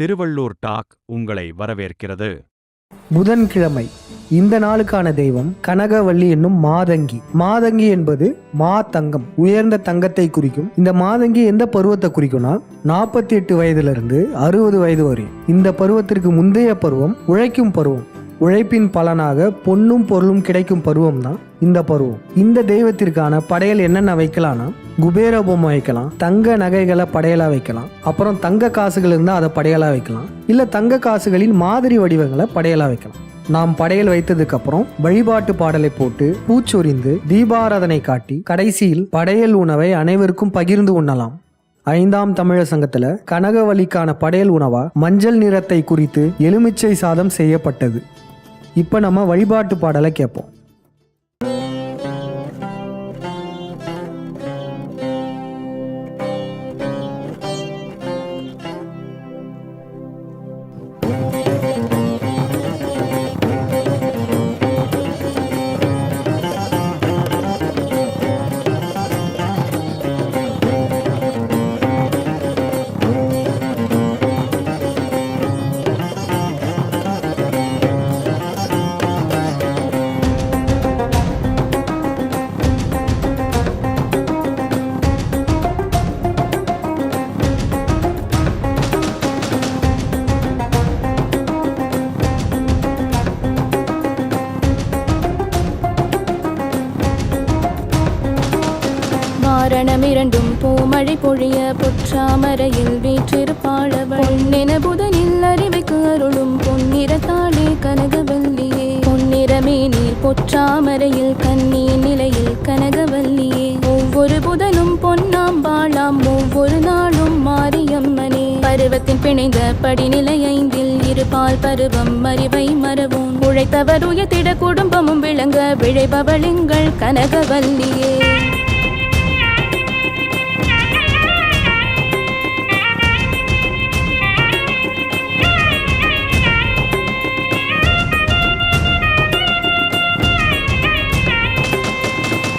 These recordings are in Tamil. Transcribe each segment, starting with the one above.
திருவள்ளூர் டாக் உங்களை வரவேற்கிறது. புதன்கிழமை இந்த நாளுக்கான தெய்வம் கனகவள்ளி என்னும் மாதங்கி. மாதங்கி என்பது மா தங்கம் உயர்ந்த தங்கத்தை குறிக்கும். இந்த மாதங்கி எந்த பருவத்தை குறிக்கும்னா நாற்பத்தி எட்டு வயதிலிருந்து அறுபது வயது வரை. இந்த பருவத்திற்கு முந்தைய பருவம் உழைக்கும் பருவம். உழைப்பின் பலனாக பொன்னும் பொருளும் கிடைக்கும் பருவம் தான் இந்த பருவம். இந்த தெய்வத்திற்கான படையல் என்னென்ன வைக்கலாம்னா குபேர பொம்மை வைக்கலாம் தங்க நகைகளை படையலா வைக்கலாம் அப்புறம் தங்க காசுகள் இருந்தால் அதை படையலா வைக்கலாம் இல்லை தங்க காசுகளின் மாதிரி வடிவங்களை படையலா வைக்கலாம். நாம் படையல் வைத்ததுக்கு அப்புறம் வழிபாட்டு பாடலை போட்டு பூச்சொரிந்து தீபாராதனை காட்டி கடைசியில் படையல் உணவை அனைவருக்கும் பகிர்ந்து உண்ணலாம். ஐந்தாம் தமிழர் சங்கத்துல கனகவலிக்கான படையல் உணவா மஞ்சள் நிறத்தை குறித்து எலுமிச்சை சாதம் செய்யப்பட்டது. இப்போ நம்ம வழிபாட்டு பாடலை கேட்போம். வாரணமிரண்டும் பூமழை பொழிய பொற்றாமரையில் வீற்றிருப்பாளவள். பொன்னென புதனில் அறிவைக்கு அருளும் பொன்னிறத்தாளே கனகவல்லியே. பொன்னிறமே நீர் பொற்றாமரையில் கண்ணியின் நிலையில் கனகவல்லியே. ஒவ்வொரு புதனும் பொன்னாம் வாழாம் ஒவ்வொரு நாளும் மாரியம்மனே. பருவத்தின் பிணைந்த படிநிலை ஐந்தில் இருபால் பருவம் அறிவை மறவோம் உழைத்தவர் உயர்த்திட குடும்பமும் விளங்க விழைபவளிங்கள் கனகவல்லியே.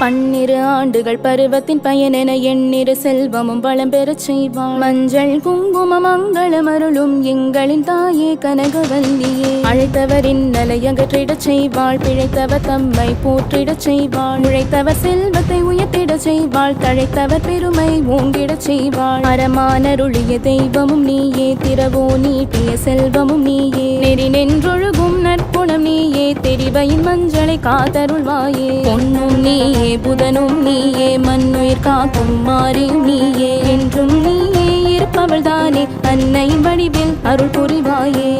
பன்னிரு ஆண்டுகள் பருவத்தின் பயனென எண்ணிரு செல்வமும் வளம் பெறச் செய்வாள். மஞ்சள் குங்கும மங்களம் அருளும் எங்களின் தாயே கனகவல்லியே. அழைத்தவரின் நலையகற்றிடச் செய்வாள். பிழைத்தவர் தம்மை போற்றிடச் செய்வாள். உழைத்தவர் செல்வத்தை உயர்த்திடச் செய்வாள். தழைத்தவர் பெருமை ஓங்கிடச் செய்வாள். அறமானருளிய தெய்வமும் நீயே. திரவோ நீட்டிய செல்வமும் நீயே. நெறி நின்றொழுகும் நற்புணம் நீயே. தெரிவையின் மஞ்சள் காத்தருள்வாயே பொன்னும் நீயே புதனும் நீயே மண்ணுயிர் காக்கும் மாறியும் நீயே. என்றும் நீயே இருப்பவள் தானே அன்னையின் வடிவில் அருள் புரிவாயே.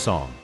Song.